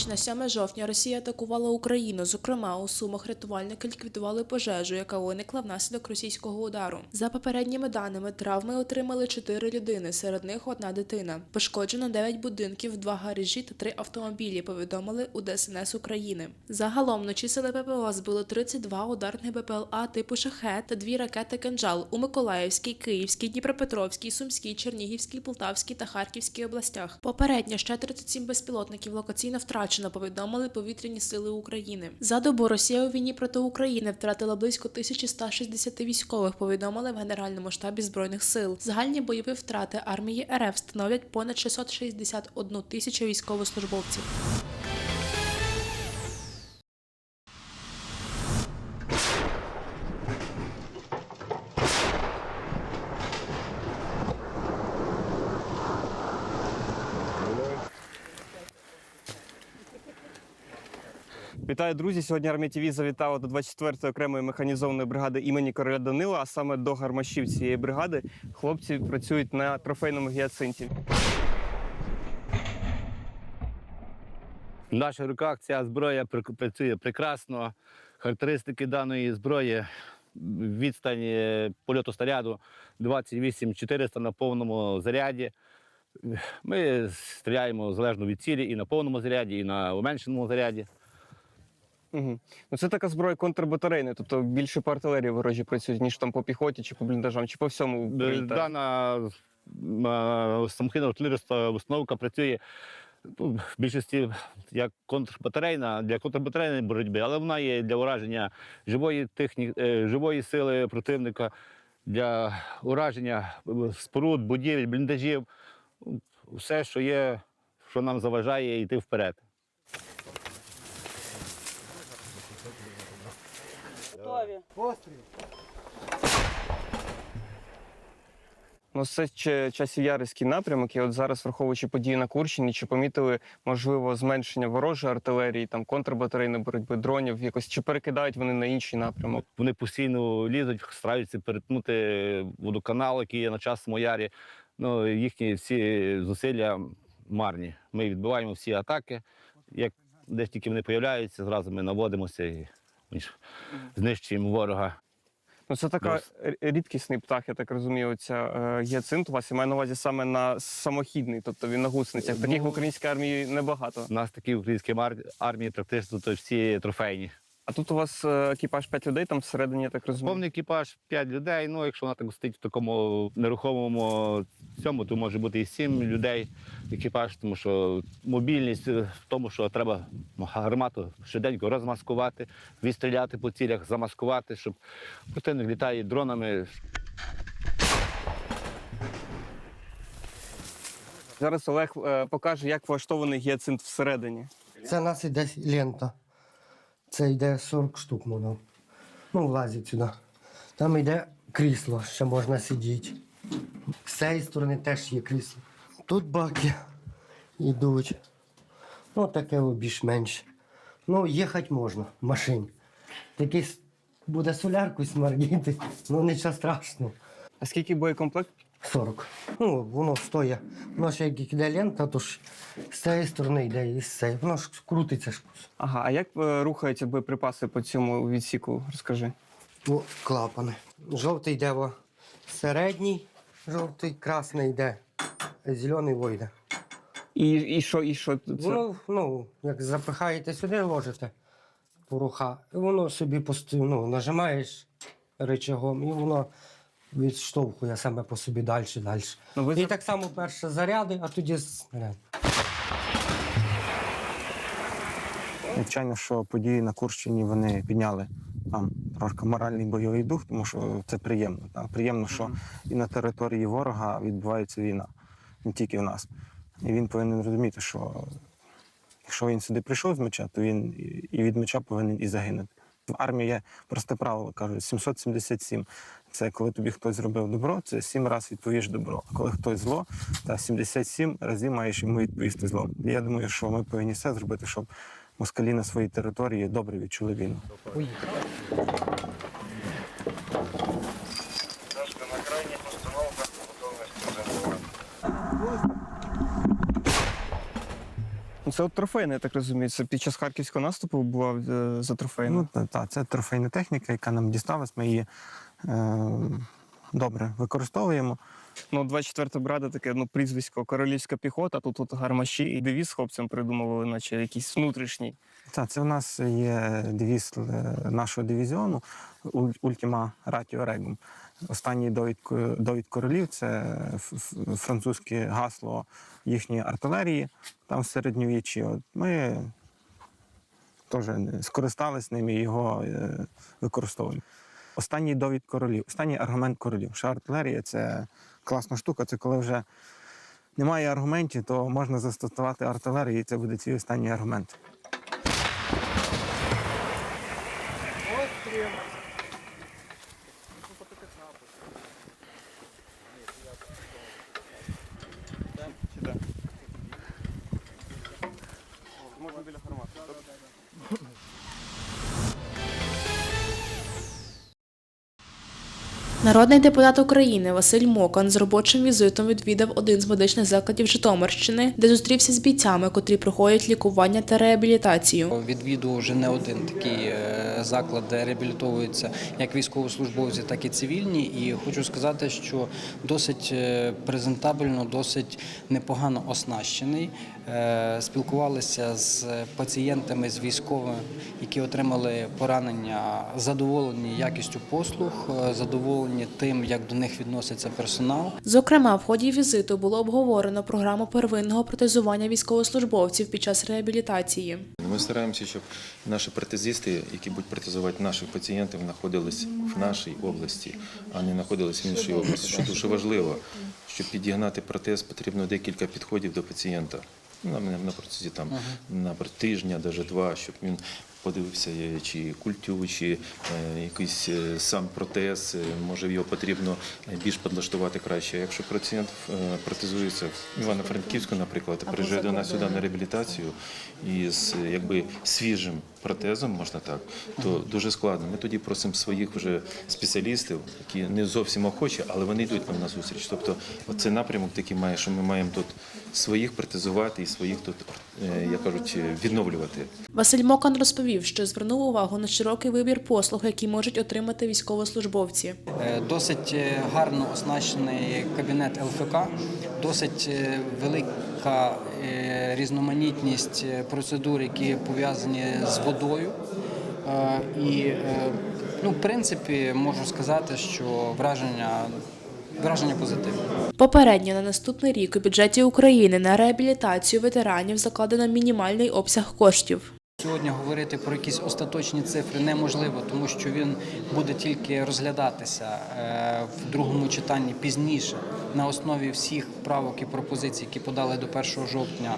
ніч на 7 жовтня Росія атакувала Україну. Зокрема, у Сумах рятувальники ліквідували пожежу, яка виникла внаслідок російського удару. За попередніми даними, травми отримали 4 людини, серед них одна дитина. Пошкоджено 9 будинків, 2 гаражі та 3 автомобілі. Повідомили у ДСНС України. Загалом вночі сили ППО збили 32 ударних БПЛА типу шахет та дві ракети «Кинжал» у Миколаївській, Київській, Дніпропетровській, Сумській, Чернігівській, Полтавській та Харківській областях. Попередньо ще 37 безпілотників локаційно втрачено, повідомили повітряні сили України. За добу Росія у війні проти України втратила близько 1160 військових. Повідомили в Генеральному штабі збройних сил. Загальні бойові втрати армії РФ становлять понад 661 тисячу військовослужбовців. Вітаю, друзі! Сьогодні армія ТВ завітала до 24-ї окремої механізованої бригади імені Короля Данила, а саме до гармашів цієї бригади. Хлопці працюють на трофейному гіацинті. В наших руках ця зброя працює прекрасно. Характеристики даної зброї відстань польоту снаряду 28400 на повному заряді. Ми стріляємо залежно від цілі і на повному заряді, і на уменшеному заряді. Угу. Ну, це така зброя контрбатарейна, тобто більше по артилерії ворожі працюють, ніж там по піхоті, чи по бліндажам, чи по всьому. Е. Дана е, самохідна артилерійська установка працює ну, в більшості як контрбатарейна для контрбатарейної боротьби, але вона є для ураження живої техніки, живої сили противника, для ураження е, споруд, будівель, бліндажів, ну, все, що є, що нам заважає йти вперед. Ну, це ще часів ярський напрямок. І от зараз, враховуючи події на Курщині, чи помітили можливо зменшення ворожої артилерії, там контрбатарейної боротьби, дронів, якось чи перекидають вони на інший напрямок? Вони постійно лізуть, стараються перетнути водоканал, який є на часному ярі. Ну, їхні всі зусилля марні. Ми відбиваємо всі атаки. Як десь тільки вони з'являються, зразу ми наводимося і знищуємо ворога. Ну, це така Дос- рідкісний птах, я так розумію. Оця е, гіацинт у вас я маю на увазі саме на самохідний, тобто він на гусеницях. Таких в Ну, українській армії небагато. У нас такі в українській армії практично то всі трофейні. А тут у вас е, екіпаж 5 людей, там всередині, я так розумію. Повний екіпаж 5 людей. Ну, якщо вона так стоїть в такому нерухомому цьому, то може бути і 7 людей екіпаж, тому що мобільність в тому, що треба гармату швиденько розмаскувати, відстріляти по цілях, замаскувати, щоб противник літає дронами. Зараз Олег е, покаже, як влаштований гіацинт всередині. Це у нас іде лента. Це йде 40 штук воно. Ну, влазить сюди. Там йде крісло, ще можна сидіти. З цієї сторони теж є крісло. Тут баки йдуть. Ну, таке більш-менш. Ну, їхати можна в машині. Такий буде солярку смердіти, ну нічого страшного. А скільки боєкомплект? 40. Ну, воно стоїть. Воно ще як іде лента, то ж з цієї сторони йде і з цієї. Воно ж крутиться ж. Ага, а як е, рухаються боєприпаси по цьому відсіку? Розкажи. О, клапани. Жовтий йде во середній, жовтий, красний йде, зелений вийде. І, і що, і що? Це? Воно, ну, як запихаєте сюди, ложите поруха, і воно собі постійно ну, нажимаєш рычагом, і воно відштовхує саме по собі далі, далі. Ну, ви І за- так само перше заряди, а тоді снаряд. Звичайно, що події на Курщині вони підняли там трошки моральний бойовий дух, тому що це приємно. Так? Приємно, що і на території ворога відбувається війна, не тільки в нас. І він повинен розуміти, що якщо він сюди прийшов з меча, то він і- і від меча повинен і загинути. В армії є просте правило, кажуть, 777. Це коли тобі хтось зробив добро, це 7 разів відповіш добро. А коли хтось зло, та 77 разів маєш йому відповісти зло. Я думаю, що ми повинні все зробити, щоб москалі на своїй території добре відчули війну. Ну, Це от трофейне, я так розумію. Це під час харківського наступу була е, за трофейне. Ну, та, та, це трофейна техніка, яка нам дісталась. Ми її добре використовуємо. Ну, 24 брада таке ну, прізвисько королівська піхота, тут от гармаші і девіз хлопцям придумували, наче якийсь внутрішній. Та, це у нас є девіз е, нашого дивізіону «Уль- Ultima Ratio Regum. Останній довід, довід королів це французьке гасло їхньої артилерії там в середньовіччі. От ми теж скористались ним і його е, використовуємо. Останній довід королів, останній аргумент королів. Що артилерія це класна штука. Це коли вже немає аргументів, то можна застосувати артилерію, і це буде цей останній аргумент. Народний депутат України Василь Мокан з робочим візитом відвідав один з медичних закладів Житомирщини, де зустрівся з бійцями, котрі проходять лікування та реабілітацію. Відвідував вже не один такий е, заклад, де реабілітовуються як військовослужбовці, так і цивільні. І хочу сказати, що досить е, презентабельно, досить непогано оснащений. Е, Спілкувалися з пацієнтами, з військовими, які отримали поранення, задоволені якістю послуг, е, задоволені тим, як до них відноситься персонал. Зокрема, в ході візиту було обговорено програму первинного протезування військовослужбовців під час реабілітації. Ми стараємося, щоб наші протезисти, які будуть протезувати наших пацієнтів, знаходились в нашій області, а не знаходились в іншій області. Що дуже важливо, щоб підігнати протез, потрібно декілька підходів до пацієнта. Ну, на, на протязі там на тижня, навіть два, щоб він подивився, е, чи культю, чи е, якийсь е, сам протез, може його потрібно більш підлаштувати краще. Якщо пацієнт протезується в Івано-Франківську, наприклад, приїжджає до нас сюди на реабілітацію із якби свіжим протезом, можна так, то дуже складно. Ми тоді просимо своїх вже спеціалістів, які не зовсім охочі, але вони йдуть нам на зустріч. Тобто, оцей напрямок такий має, що ми маємо тут своїх протезувати і своїх тут, е, як кажуть, відновлювати. Василь Мокан розповів, що звернув увагу на широкий вибір послуг, які можуть отримати військовослужбовці. Е, Досить е, гарно оснащений кабінет ЛФК, досить велика різноманітність процедур, які пов'язані з водою. І, ну, в принципі, можу сказати, що враження, враження позитивне. Попередньо на наступний рік у бюджеті України на реабілітацію ветеранів закладено мінімальний обсяг коштів. Сьогодні говорити про якісь остаточні цифри неможливо, тому що він буде тільки розглядатися е, в другому читанні пізніше на основі всіх правок і пропозицій, які подали до 1 жовтня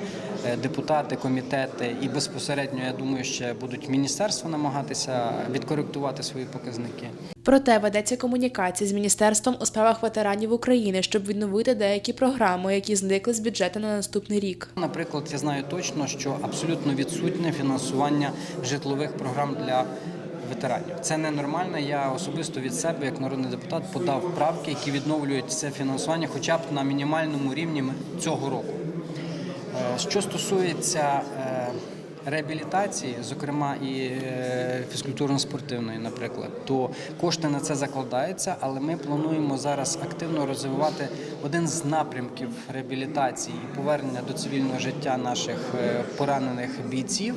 депутати, комітети і безпосередньо, я думаю, ще будуть міністерства намагатися відкоректувати свої показники. Проте ведеться комунікація з міністерством у справах ветеранів України, щоб відновити деякі програми, які зникли з бюджету на наступний рік. Наприклад, я знаю точно, що абсолютно відсутнє фінансування житлових програм для ветеранів. Це ненормально. Я особисто від себе, як народний депутат, подав правки, які відновлюють це фінансування, хоча б на мінімальному рівні цього року. Е, Що стосується е, реабілітації, зокрема і е, фізкультурно-спортивної, наприклад, то кошти на це закладаються, але ми плануємо зараз активно розвивати один з напрямків реабілітації і повернення до цивільного життя наших поранених бійців,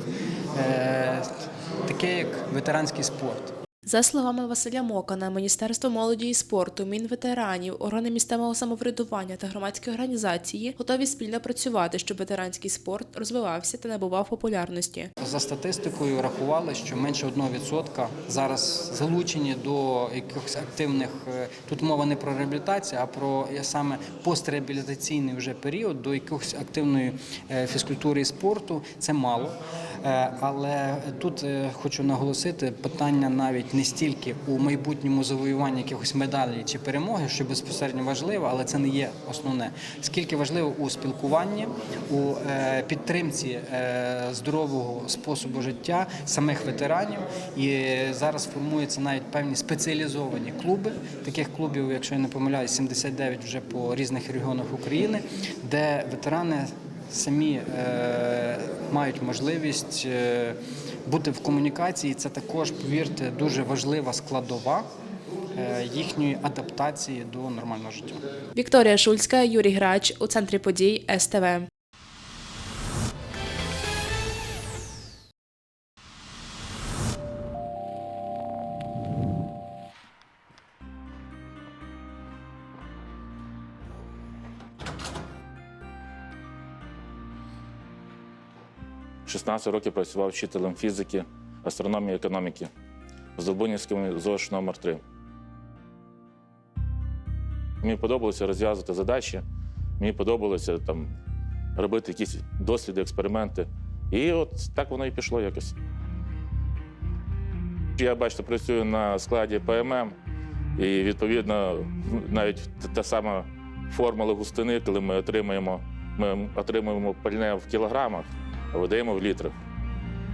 таке як ветеранський спорт. За словами Василя Мокана, Міністерство молоді і спорту, Мінветеранів, органи місцевого самоврядування та громадські організації готові спільно працювати, щоб ветеранський спорт розвивався та набував популярності. За статистикою рахували, що менше 1% зараз залучені до якихось активних. е, Тут мова не про реабілітацію, а про саме постреабілітаційний вже період до якихось активної е, фізкультури і спорту. Це мало. Е, Але тут е, хочу наголосити питання навіть не стільки у майбутньому завоюванні якихось медалей чи перемоги, що безпосередньо важливо, але це не є основне. Скільки важливо у спілкуванні, у е, підтримці здорового способу життя самих ветеранів. І зараз формуються навіть певні спеціалізовані клуби. Таких клубів, якщо я не помиляюсь, 79 вже по різних регіонах України, де ветерани самі е, мають можливість е, бути в комунікації. Це також, повірте, дуже важлива складова е, їхньої адаптації до нормального життя. Вікторія Шульська, Юрій Грач у центрі подій СТВ. 16 років працював вчителем фізики, астрономії і економіки в Здолбунівському ЗОЖ номер 3 Мені подобалося розв'язувати задачі, мені подобалося там, робити якісь досліди, експерименти. І от так воно і пішло якось. Я, бачите, працюю на складі ПММ, і відповідно навіть та- сама формула густини, коли ми отримуємо, ми отримуємо пальне в кілограмах, видаємо в літрах.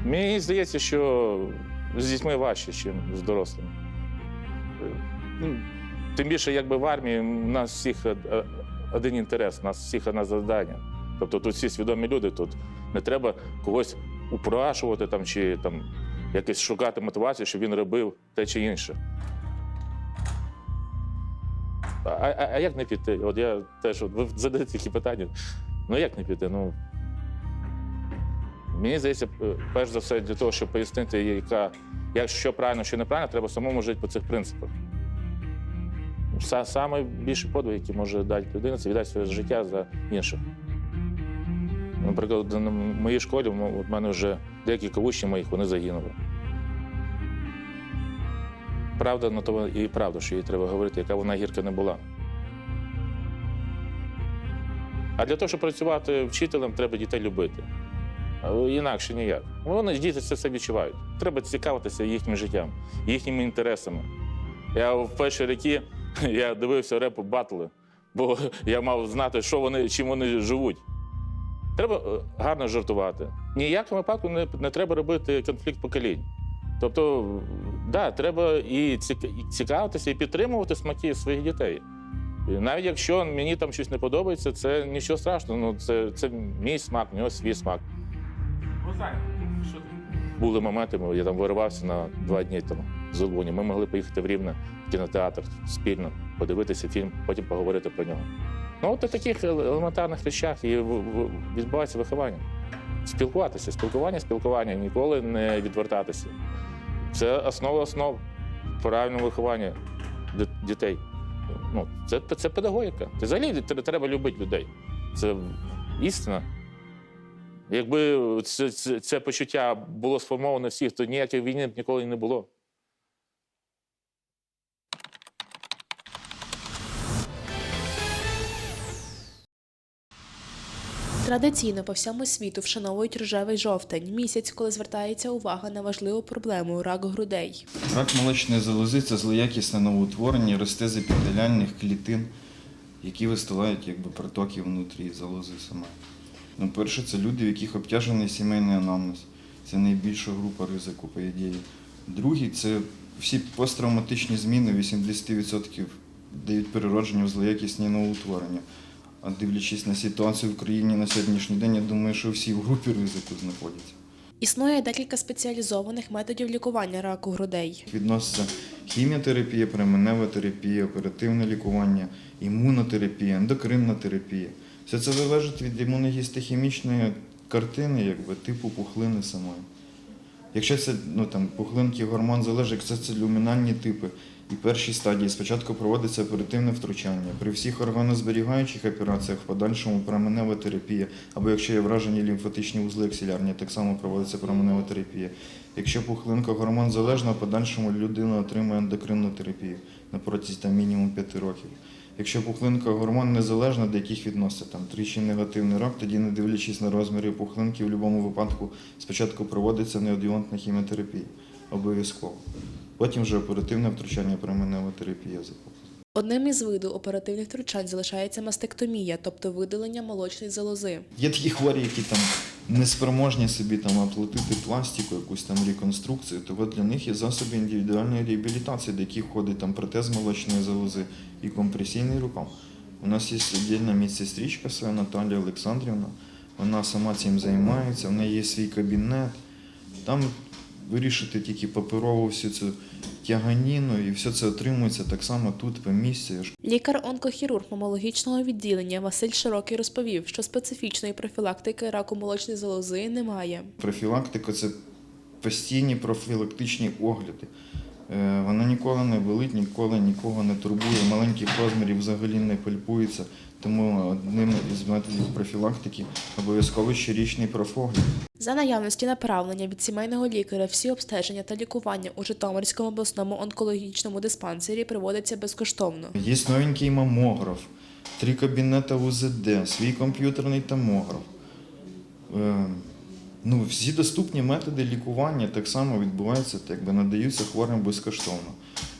Мені здається, що з дітьми важче, ніж з дорослими. Ну, Тим більше, якби в армії у нас всіх е, е, один інтерес, у нас всіх одне завдання. Тобто тут всі свідомі люди, тут не треба когось упрашувати там, чи там, якось шукати мотивацію, щоб він робив те чи інше. А, а, а як не піти? От я теж, от ви задаєте такі питання. Ну як не піти? Ну, Мені здається, е, перш за все, для того, щоб пояснити, яка, як що правильно, що неправильно, треба самому жити по цих принципах. Са- Саме більший подвиг, який може дати людина, це віддати своє життя за інших. Наприклад, на моїй школі ну, в мене вже декілька учнів моїх вони загинули. Правда, на то і правда, що їй треба говорити, яка вона гірка не була. А для того, щоб працювати вчителем, треба дітей любити. Інакше ніяк. Вони діти це все відчувають. Треба цікавитися їхнім життям, їхніми інтересами. Я в перші роки я дивився репу батли, бо я мав знати, що вони, чим вони живуть. Треба е, гарно жартувати. Ніякому випадку не, не треба робити конфлікт поколінь. Тобто, да, треба і цікавитися, і підтримувати смаки своїх дітей. І навіть якщо мені там щось не подобається, це нічого страшного. Ну, це, це мій смак, у нього свій смак. Були моменти, я там виривався на два дні там з Луні. Ми могли поїхати в Рівне в кінотеатр спільно, подивитися фільм, потім поговорити про нього. Ну, от у таких елементарних речах і відбувається виховання. Спілкуватися, спілкування, спілкування, ніколи не відвертатися. Це основа основ правильного виховання дітей. Ну, це, це педагогіка. Взагалі тр- треба любити людей. Це істина. Якби це, це, це почуття було сформоване всіх, то ніякої війни б ніколи не було. Традиційно по всьому світу вшановують рожевий жовтень місяць, коли звертається увага на важливу проблему рак грудей. Рак молочної залози це злоякісне новоутворення росте з епітеліальних клітин, які вистилають якби, протоки внутрі залози саме. Ну, перше, це люди, в яких обтяжений сімейний анамнез. Це найбільша група ризику, по ідеї. Другий це всі посттравматичні зміни, 80% дають переродження в злоякісні новоутворення. А дивлячись на ситуацію в країні на сьогоднішній день, я думаю, що всі в групі ризику знаходяться. Існує декілька спеціалізованих методів лікування раку грудей. Відноситься хіміотерапія, променева терапія, оперативне лікування, імунотерапія, ендокринна терапія. Все це залежить від імуногістохімічної картини, якби типу пухлини самої. Якщо це ну, там, пухлинки, гормон залежить, якщо це люмінальні типи і перші стадії, спочатку проводиться оперативне втручання. При всіх органозберігаючих операціях в подальшому променева терапія, або якщо є вражені лімфатичні вузли аксілярні, так само проводиться променева терапія. Якщо пухлинка гормон залежна, в подальшому людина отримує ендокринну терапію на протязі мінімум 5 років. Якщо пухлинка гормон незалежна, до яких відноситься там тричі негативний рак, тоді, не дивлячись на розміри пухлинки, в будь-якому випадку спочатку проводиться неодіонтна хіміотерапія. Обов'язково. Потім вже оперативне втручання променева терапія. Одним із видів оперативних втручань залишається мастектомія, тобто видалення молочної залози. Є такі хворі, які там неспроможні собі там оплатити пластику, якусь там реконструкцію, то от для них є засоби індивідуальної реабілітації, до яких входить там протез молочної залози і компресійний рукав. У нас є віддільна медсестричка своя Наталія Олександрівна. вона сама цим займається, в неї є свій кабінет. Там вирішити тільки паперову всю цю тяганіну, і все це отримується так само тут, по місці. Лікар-онкохірург мамологічного відділення Василь Широкий розповів, що специфічної профілактики раку молочної залози немає. Профілактика це постійні профілактичні огляди. Е, Вона ніколи не болить, ніколи нікого не турбує, маленьких розмірів взагалі не пальпується. Тому одним із методів профілактики обов'язково щорічний профогляд. За наявності направлення від сімейного лікаря всі обстеження та лікування у Житомирському обласному онкологічному диспансері проводяться безкоштовно. Є новенький мамограф, три кабінети УЗД, свій комп'ютерний томограф. Ну, всі доступні методи лікування так само відбуваються, так би надаються хворим безкоштовно.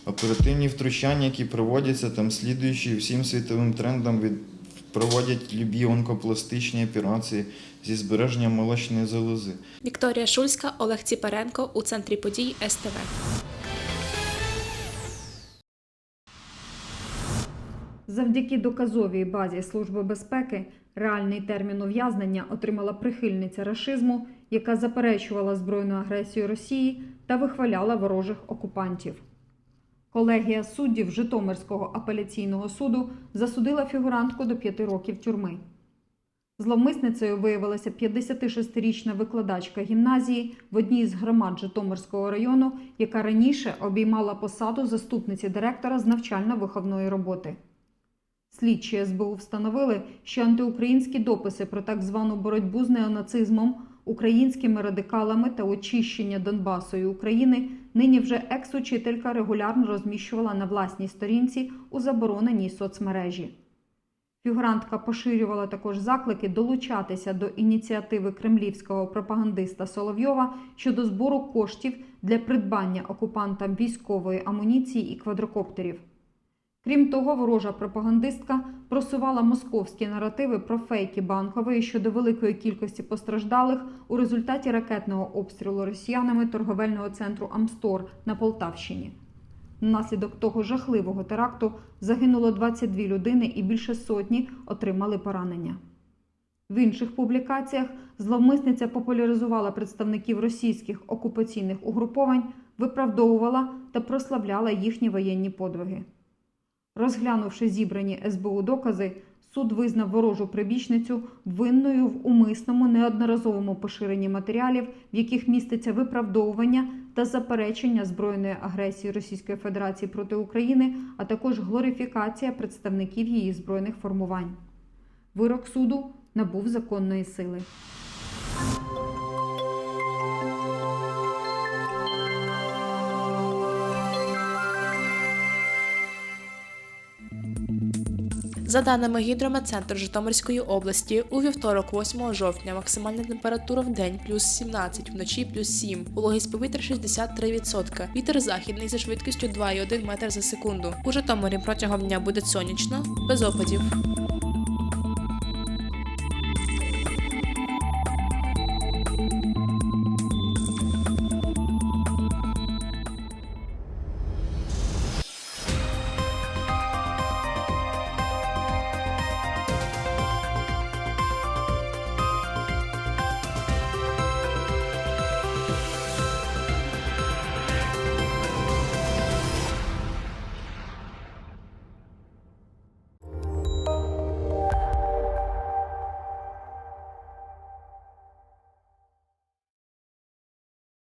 Оперативні втручання, які проводяться, там слідуючи всім світовим трендам, від, проводять любі онкопластичні операції зі збереженням молочної залози. Вікторія Шульська, Олег Ціпаренко у центрі подій СТВ. Завдяки доказовій базі Служби безпеки реальний термін ув'язнення отримала прихильниця рашизму, яка заперечувала збройну агресію Росії та вихваляла ворожих окупантів. Колегія суддів Житомирського апеляційного суду засудила фігурантку до п'яти років тюрми. Зловмисницею виявилася 56-річна викладачка гімназії в одній з громад Житомирського району, яка раніше обіймала посаду заступниці директора з навчально-виховної роботи. Слідчі СБУ встановили, що антиукраїнські дописи про так звану боротьбу з неонацизмом, українськими радикалами та очищення Донбасу і України нині вже екс-учителька регулярно розміщувала на власній сторінці у забороненій соцмережі. Фігурантка поширювала також заклики долучатися до ініціативи кремлівського пропагандиста Соловйова щодо збору коштів для придбання окупантам військової амуніції і квадрокоптерів. Крім того, ворожа пропагандистка просувала московські наративи про фейки банкової щодо великої кількості постраждалих у результаті ракетного обстрілу росіянами торговельного центру Амстор на Полтавщині. Внаслідок того жахливого теракту загинуло 22 людини і більше сотні отримали поранення. В інших публікаціях зловмисниця популяризувала представників російських окупаційних угруповань, виправдовувала та прославляла їхні воєнні подвиги. Розглянувши зібрані СБУ докази, суд визнав ворожу прибічницю винною в умисному неодноразовому поширенні матеріалів, в яких міститься виправдовування та заперечення збройної агресії Російської Федерації проти України, а також глорифікація представників її збройних формувань. Вирок суду набув законної сили. За даними гідрометцентру Житомирської області, у вівторок, 8 жовтня, максимальна температура в день плюс 17, вночі плюс 7, вологість повітря 63%, вітер західний зі швидкістю 2,1 метр за секунду. У Житомирі протягом дня буде сонячно, без опадів.